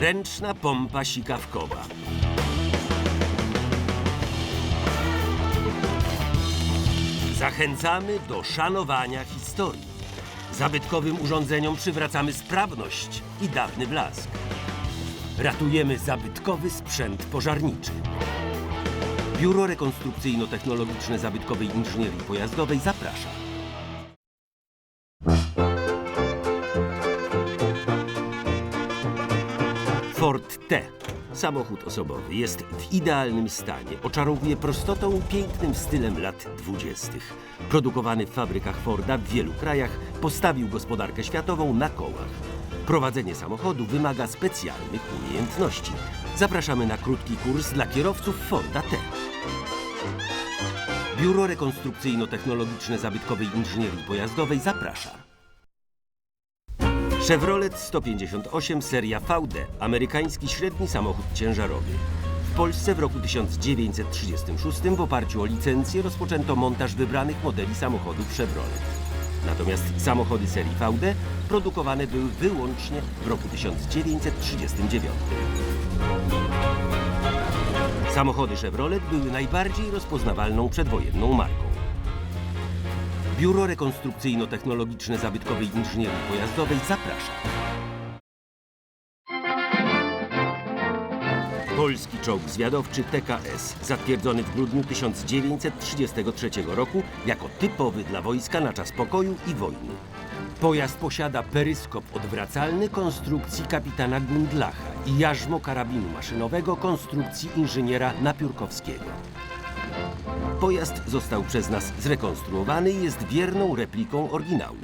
Ręczna pompa sikawkowa. Zachęcamy do szanowania historii. Zabytkowym urządzeniom przywracamy sprawność i dawny blask. Ratujemy zabytkowy sprzęt pożarniczy. Biuro Rekonstrukcyjno-Technologiczne Zabytkowej Inżynierii Pojazdowej zaprasza. Ford T. Samochód osobowy jest w idealnym stanie. Oczarowuje prostotą pięknym stylem lat dwudziestych. Produkowany w fabrykach Forda w wielu krajach, postawił gospodarkę światową na kołach. Prowadzenie samochodu wymaga specjalnych umiejętności. Zapraszamy na krótki kurs dla kierowców Forda T. Biuro Rekonstrukcyjno-Technologiczne Zabytkowej Inżynierii Pojazdowej zaprasza. Chevrolet 158 seria VD, amerykański średni samochód ciężarowy. W Polsce w roku 1936 w oparciu o licencję rozpoczęto montaż wybranych modeli samochodów Chevrolet. Natomiast samochody serii VD produkowane były wyłącznie w roku 1939. Samochody Chevrolet były najbardziej rozpoznawalną przedwojenną marką. Biuro Rekonstrukcyjno-Technologiczne Zabytkowej Inżynierii Pojazdowej zaprasza. Polski czołg zwiadowczy TKS, zatwierdzony w grudniu 1933 roku jako typowy dla wojska na czas pokoju i wojny. Pojazd posiada peryskop odwracalny konstrukcji kapitana Gundlacha i jarzmo karabinu maszynowego konstrukcji inżyniera Napiórkowskiego. Pojazd został przez nas zrekonstruowany i jest wierną repliką oryginału.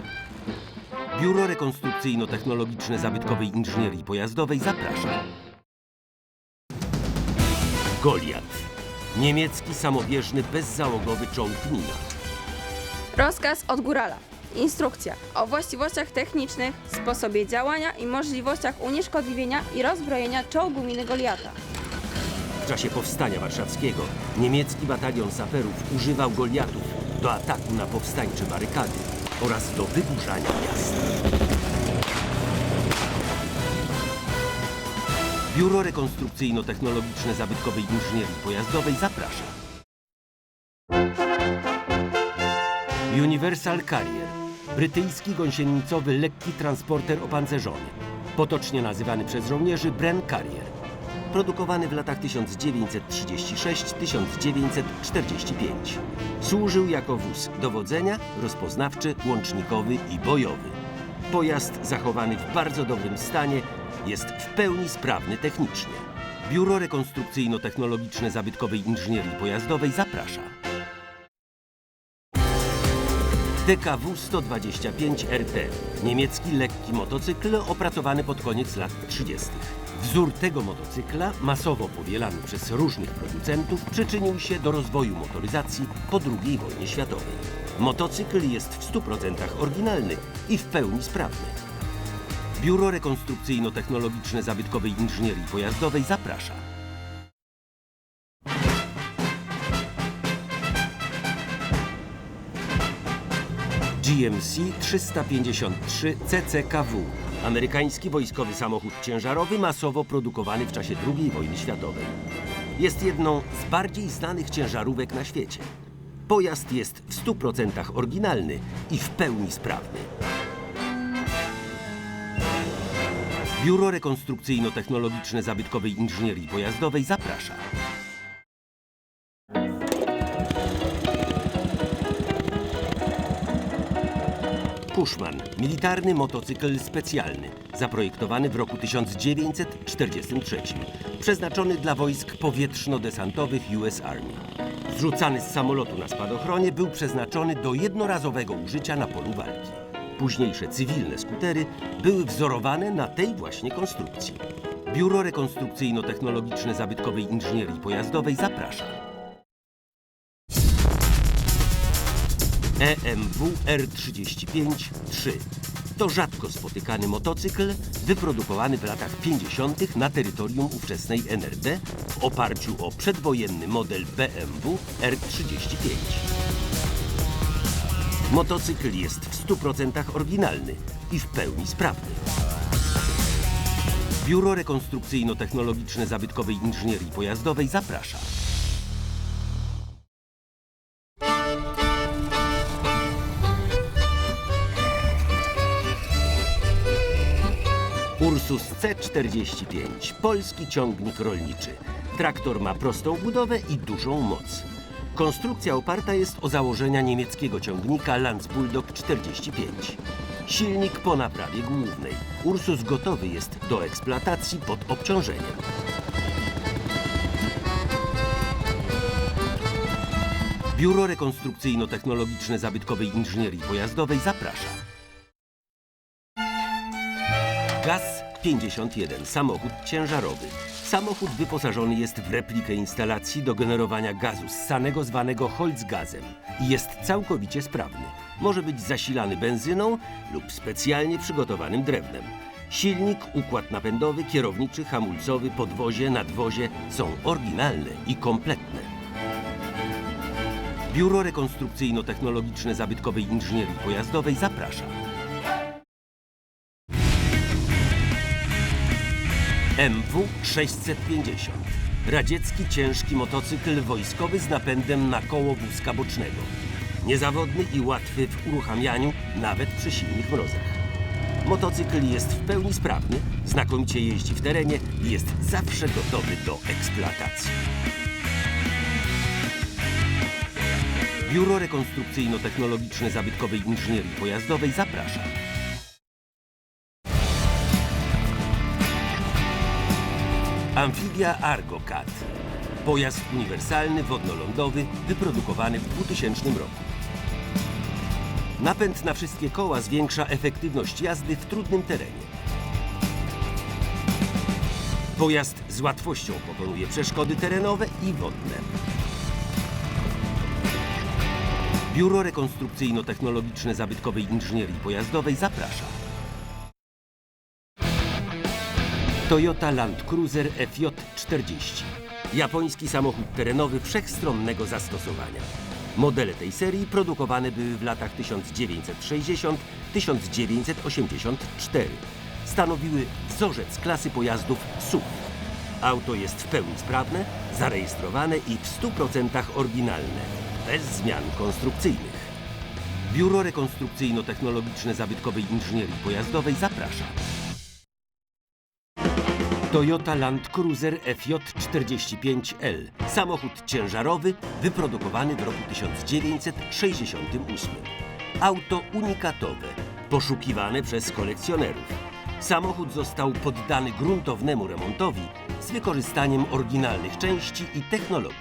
Biuro Rekonstrukcyjno-Technologiczne Zabytkowej Inżynierii Pojazdowej zaprasza. Goliat. Niemiecki samobieżny bezzałogowy czołg mina. Rozkaz od górala. Instrukcja o właściwościach technicznych, sposobie działania i możliwościach unieszkodliwienia i rozbrojenia czołgu miny Goliata. W czasie powstania warszawskiego niemiecki batalion saperów używał Goliatów do ataku na powstańcze barykady oraz do wyburzania miasta. Biuro Rekonstrukcyjno-Technologiczne Zabytkowej Inżynierii Pojazdowej zaprasza. Universal Carrier. Brytyjski gąsienicowy lekki transporter opancerzony. Potocznie nazywany przez żołnierzy Bren Carrier. Produkowany w latach 1936-1945. Służył jako wóz dowodzenia, rozpoznawczy, łącznikowy i bojowy. Pojazd zachowany w bardzo dobrym stanie jest w pełni sprawny technicznie. Biuro Rekonstrukcyjno-Technologiczne Zabytkowej Inżynierii Pojazdowej zaprasza. DKW 125 RT. Niemiecki lekki motocykl opracowany pod koniec lat 30. Wzór tego motocykla, masowo powielany przez różnych producentów, przyczynił się do rozwoju motoryzacji po II wojnie światowej. Motocykl jest w 100% oryginalny i w pełni sprawny. Biuro Rekonstrukcyjno-Technologiczne Zabytkowej Inżynierii Pojazdowej zaprasza. GMC 353 CCKW. Amerykański wojskowy samochód ciężarowy masowo produkowany w czasie II wojny światowej. Jest jedną z bardziej znanych ciężarówek na świecie. Pojazd jest w 100% oryginalny i w pełni sprawny. Biuro Rekonstrukcyjno-Technologiczne Zabytkowej Inżynierii Pojazdowej zaprasza. Pushman, militarny motocykl specjalny, zaprojektowany w roku 1943, przeznaczony dla wojsk powietrzno-desantowych US Army. Zrzucany z samolotu na spadochronie był przeznaczony do jednorazowego użycia na polu walki. Późniejsze cywilne skutery były wzorowane na tej właśnie konstrukcji. Biuro Rekonstrukcyjno-Technologiczne Zabytkowej Inżynierii Pojazdowej zaprasza. EMW R35-3 to rzadko spotykany motocykl wyprodukowany w latach 50. na terytorium ówczesnej NRD w oparciu o przedwojenny model BMW R35. Motocykl jest w 100% oryginalny i w pełni sprawny. Biuro Rekonstrukcyjno-Technologiczne Zabytkowej Inżynierii Pojazdowej zaprasza. Ursus C45, polski ciągnik rolniczy. Traktor ma prostą budowę i dużą moc. Konstrukcja oparta jest o założenia niemieckiego ciągnika Lanz Bulldog 45. Silnik po naprawie głównej. Ursus gotowy jest do eksploatacji pod obciążeniem. Biuro Rekonstrukcyjno-Technologiczne Zabytkowej Inżynierii Pojazdowej zaprasza. Gaz 51, samochód ciężarowy. Samochód wyposażony jest w replikę instalacji do generowania gazu ssanego zwanego Holzgazem i jest całkowicie sprawny. Może być zasilany benzyną lub specjalnie przygotowanym drewnem. Silnik, układ napędowy, kierowniczy, hamulcowy, podwozie, nadwozie są oryginalne i kompletne. Biuro Rekonstrukcyjno-Technologiczne Zabytkowej Inżynierii Pojazdowej zaprasza. MW 650. Radziecki ciężki motocykl wojskowy z napędem na koło wózka bocznego. Niezawodny i łatwy w uruchamianiu, nawet przy silnych mrozach. Motocykl jest w pełni sprawny, znakomicie jeździ w terenie i jest zawsze gotowy do eksploatacji. Biuro Rekonstrukcyjno-Technologiczne Zabytkowej Inżynierii Pojazdowej zaprasza. Amfibia Argo Cat. Pojazd uniwersalny wodno-lądowy wyprodukowany w 2000 roku. Napęd na wszystkie koła zwiększa efektywność jazdy w trudnym terenie. Pojazd z łatwością pokonuje przeszkody terenowe i wodne. Biuro Rekonstrukcyjno-Technologiczne Zabytkowej Inżynierii Pojazdowej zaprasza. Toyota Land Cruiser FJ40. Japoński samochód terenowy wszechstronnego zastosowania. Modele tej serii produkowane były w latach 1960-1984. Stanowiły wzorzec klasy pojazdów SUV. Auto jest w pełni sprawne, zarejestrowane i w 100% oryginalne, bez zmian konstrukcyjnych. Biuro Rekonstrukcyjno-Technologiczne Zabytkowej Inżynierii Pojazdowej zaprasza. Toyota Land Cruiser FJ45L. Samochód ciężarowy wyprodukowany w roku 1968. Auto unikatowe, poszukiwane przez kolekcjonerów. Samochód został poddany gruntownemu remontowi z wykorzystaniem oryginalnych części i technologii.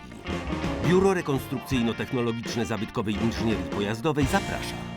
Biuro Rekonstrukcyjno-Technologiczne Zabytkowej Inżynierii Pojazdowej zaprasza.